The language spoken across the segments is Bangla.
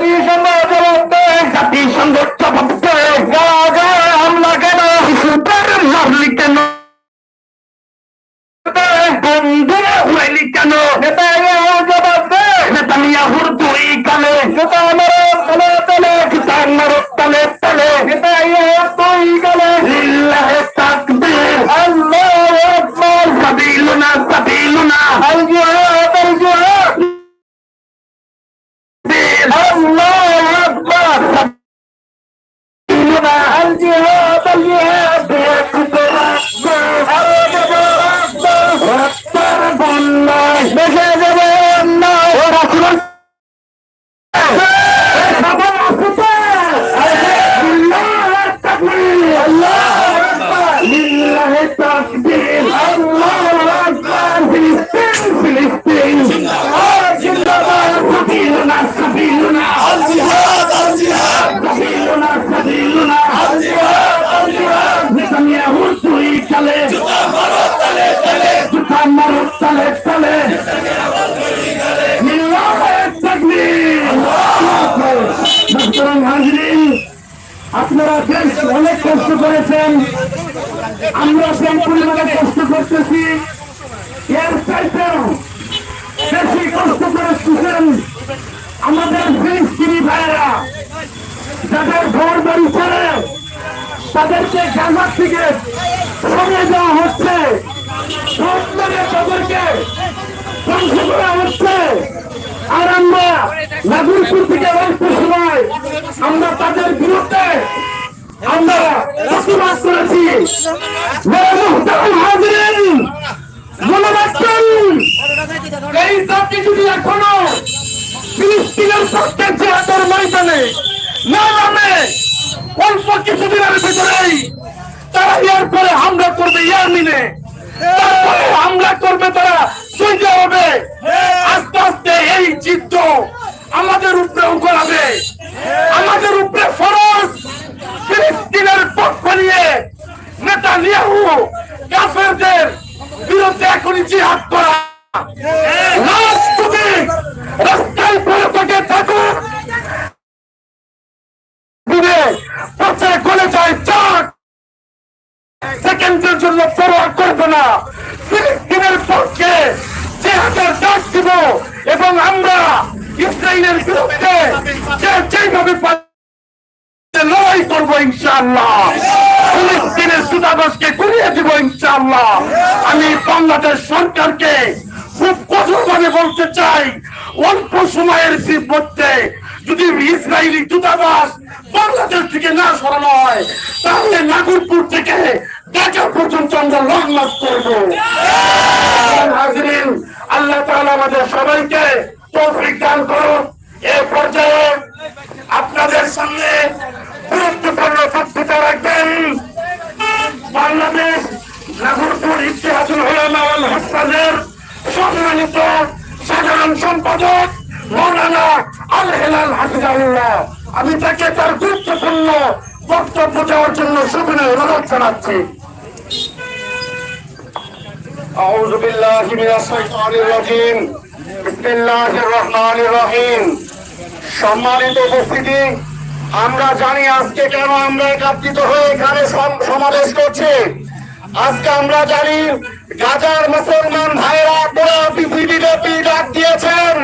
Ladies and. আপনারা বেশ অনেক কষ্ট করেছেন। আমরা সেই পরিমাণে কষ্ট করতেছি। এর চাইতেও বেশি কষ্ট করে শুছেন আমাদের ফিলিস্তিনি ভাইয়েরা, যাদের ঘর বাড়ি ছেড়ে তাদেরকে গাজার থেকে সরে যাওয়া হচ্ছে। তাদেরকে ধ্বংস করা হচ্ছে। আর আমরা নাগরিকপুর থেকে অল্প সময় আমরা তাদের বিরুদ্ধে আমরা বসবাস করেছি। মনে রাখবেন এই জাতি যদি এখনও ফিলিস্তিনের প্রত্যেক জেহাদের ময়দানে না নামে, অল্প কিছুদিনের তারা ইয়ার পরে হামলা করবে, ইয়ার এবং আমরা ইসরায়েলের বিরুদ্ধে যেভাবে লড়াই করব ইনশাআল্লাহ। দূতাবাসকে ঘুরিয়ে দিব ইনশাআল্লাহ। আমি বাংলাদেশ সরকারকে খুব কঠোরভাবে বলতে চাই, অল্প সময়ের মধ্যে যদি ইসরায়েলি দূতাবাস বাংলাদেশ থেকে না সরানো হয়, তাহলে নাগরপুর থেকে ঢাকা পর্যন্ত আমরা লং মার্চ করব। হাজরিন, আল্লাহ তাহলে আমাদের সবাইকে তৌফিক দান করুন। এ পর্যায়ে আপনাদের সামনে গুরুত্বপূর্ণ বক্তৃতা রাখবেন বাংলাদেশ নাগরপুর ইতিহাসুল হলামাল হাসানের সম্মানিত সাধারণ সম্পাদক মৌলানা আল হেলাল হাফিজাউল্লাহ আমি তাকে তার গুরুত্বপূর্ণ বক্তব্য দেওয়ার জন্য সুবিনয় অনুরোধ জানাচ্ছি أعوذ بالله من الشيطان الرجيم بسم الله الرحمن الرحيم সম্মানিত উপস্থিতি আমরা জানি আজকে কেন আমরা একত্রিত হয়ে এখানে সম- সমাবেশ করছি আজকে আমরা জানি গাজার মুসলমান ভাইরা পুরা পৃথিবীব্যাপী ডাক দিয়েছেন।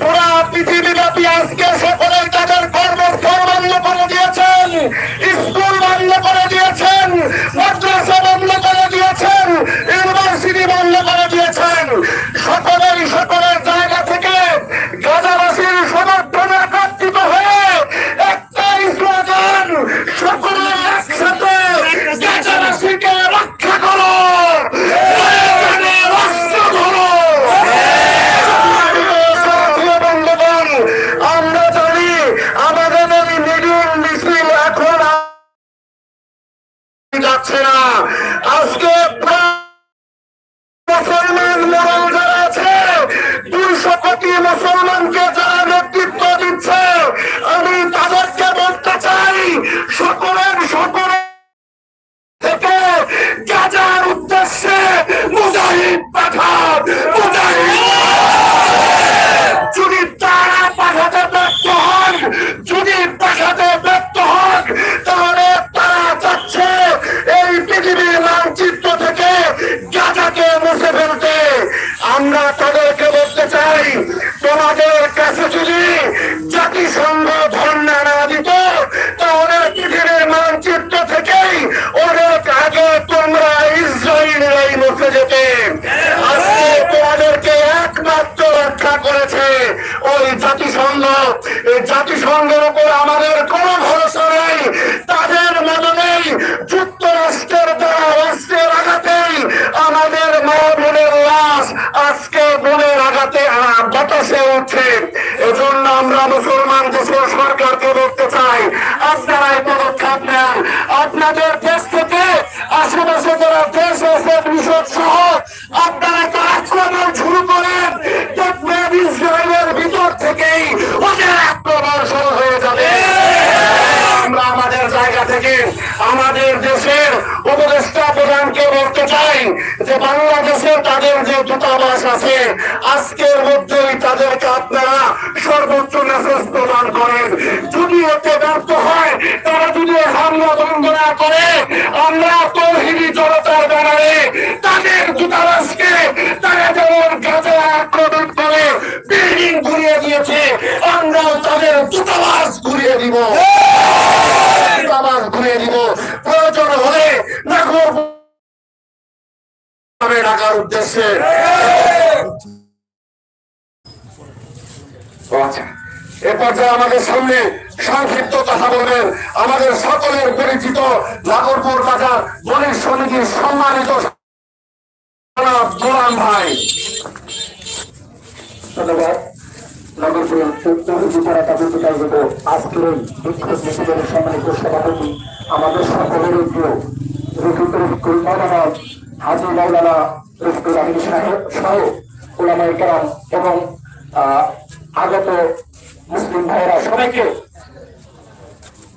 পুরো পৃথিবীব্যাপী আজকে সকলেই তাদের কর্মস্থল বন্ধ করে দিয়েছেন, স্কুল বন্ধ করে দিয়েছেন, মাদ্রাসা বন্ধ করে দিয়েছেন, ইউনিভার্সিটি বন্ধ করে দিয়েছেন। এই জাতিসংঘের উপর আমাদের কোনো ভরসা নেই, তাদের মদনেই যুক্তরাষ্ট্রের দ্বারা অস্ত্রের আঘাতেই আমাদের মা বোনের লাশ আজকে বোনের আঘাতে বাতাসে উঠছে। এজন্য আমরা মুসলমান দেশের সরকারকে বলতে চাই। আপনারা পদক্ষেপ নেন। আপনাদের দেশ থেকে আশেপাশে যারা দেশ আছে মিশর সহ আপনারা একটা আক্রমণ শুরু করেন দেখবেন ইসরায়েলের ভিতর থেকেই ওদের আক্রমণ শুরু হয়ে যাবে আমরা আমাদের জায়গা থেকে আমাদের দেশের উপদেষ্টা প্রধানকে বলতে চাই যে বাংলাদেশে তাদের যে দূতাবাস আছে, আজকের মধ্যেই তাদেরকে আপনারা সর্বোচ্চ মেসেজ প্রদান করেন। যদি এতে ব্যর্থ হয়, তারা যদি হামলা বন্ধ না করে, আমরা তৌহিদি জনতার ব্যানারে তাদের দূতাবাসকে তারা যেমন গাজা আক্রমণ করে, বিল্ডিং ঘুরিয়ে দিয়েছে, আমরাও তাদের দূতাবাস ঘুরিয়ে দিব দূতাবাস ঘুরিয়ে দিব প্রয়োজন হলে নাগর ঢাকার উদ্দেশ্যে। আচ্ছা এ আমাদের সামনে সংক্ষিপ্ত কথা বলবেন আমাদের সকলের পরিচিত নাগরপুর বাজার বণিক সমিতির সম্মানিত গোলাম ভাই। ধন্যবাদ। আজকের সম্মানিত সভাপতি আমাদের সকলের রফিক রফিকুল হাজি আমিন সাহেব সহ ওলামাই কালাম এবং আগত মুসলিম ভাইয়েরা সবাইকে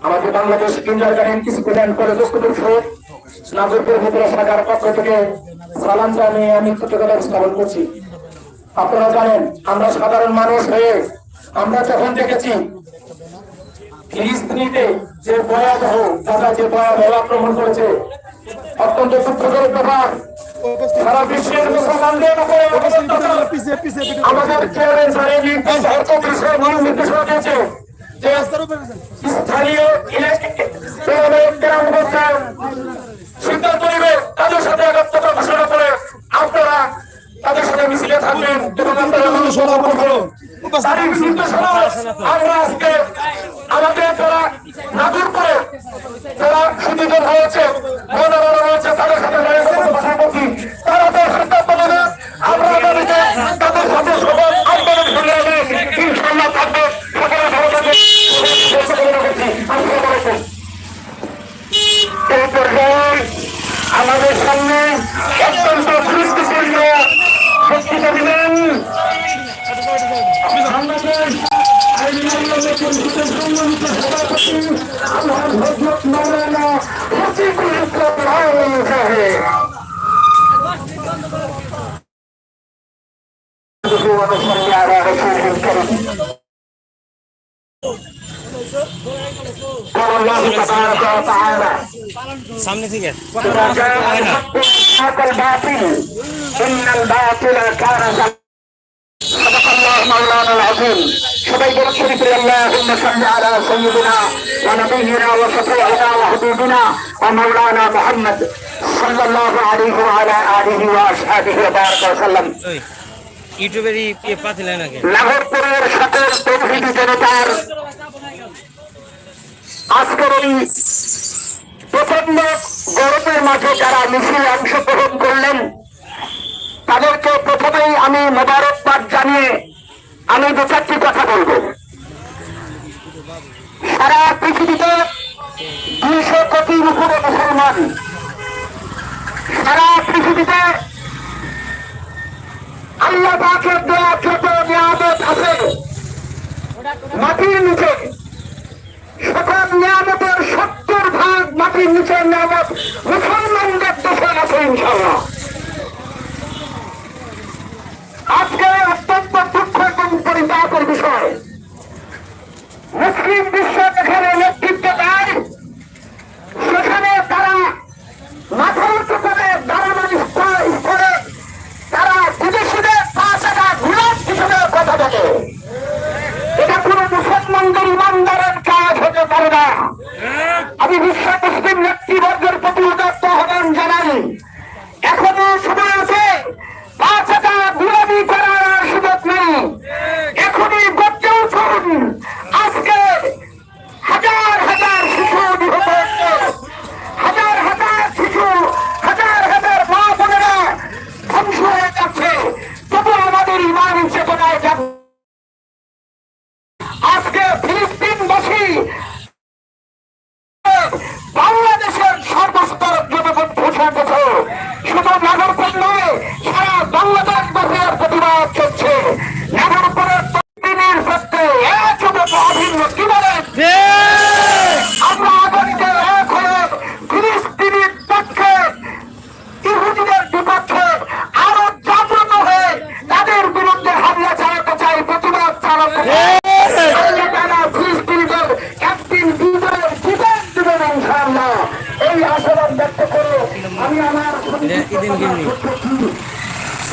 আমাদের বাংলাদেশ ইন্টারকারেন্ট স্টুডেন্ট কলেজ স্কুলের সহিত নাগরপুর ভিতরে শাখার পক্ষ থেকে সালাম জানিয়ে আমি কৃতজ্ঞতা স্থাপন করছি। আপনারা জানেন, আমরা সাধারণ মানুষ হয়ে আমরা যখন দেখেছি ফিলিস্তিনিতে যে ভয়াবহ তারা যে ভয়াবহ আক্রমণ করেছে, অত্যন্ত দুঃখজনক ব্যাপার। স্থানীয় সিদ্ধান্ত নেবে তাদের সাথে একাত্মতা ঘোষণা করে আপনারা তাদের সাথে মিছিলে থাকবেন তারই নির্দেশনা আমরা আজকে আমাদের যারা নাগরপুরে যারা সুবিধা হয়েছে মনে মনে হয়েছে তাদের সাথে পাশাপাশি তারা তো সিদ্ধান্ত নেবে। আমরা তাদেরকে اللهم صل على رسوله الكريم قال الله تبارك صلى الله عليه وعلى اله واصحابه وسلم ইউটিউবেরই ইয়ে লাহোরপুরের সকল তৌহিদি জনতার আজকের এই প্রচণ্ড গরমের মাঝে যারা মিছিলে অংশগ্রহণ করলেন, তাদেরকে প্রথমেই আমি মোবারকবাদ জানিয়ে আমি দু চারটি কথা বলব। সারা পৃথিবীতে দুইশো কোটির উপরে মুসলমান, সারা পৃথিবীতে আল্লাহ পাকের দেওয়া যত নিয়ামত আছে। মাটির নিচে সকল নিয়ামতের সত্তর ভাগ মাটির নিচের নিয়ামত মুসলমানদের দেশে আছে ইনশাল্লাহ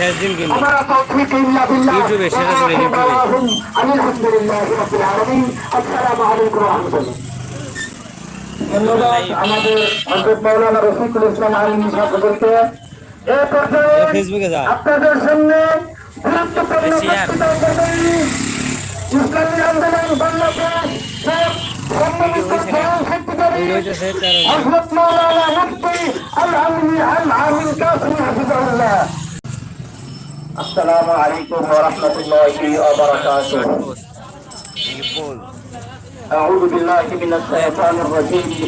শেষ দিন বিল্লাহ। ইউটিউবে সেটা চলে, ইউটিউবে। ধন্যবাদ আমাদের হযরত মাওলানা রফিকুল ইসলাম আলমী সাহেবকে। এই পর্যায়ে আপনাদের সামনে গুরুত্বপূর্ণ শেয়ার। করবেন ইসলামী আন্দোলন বাংলাদেশ সম্মানিত মাওলানা মুফতি আল আলমী আল আমিন কাসিম হাফিজাহুল্লাহ। আসসালামু আলাইকুম ওয়া রাহমাতুল্লাহি ওয়া বারাকাতুহু বল أعوذ بالله من الشيطان الرجيم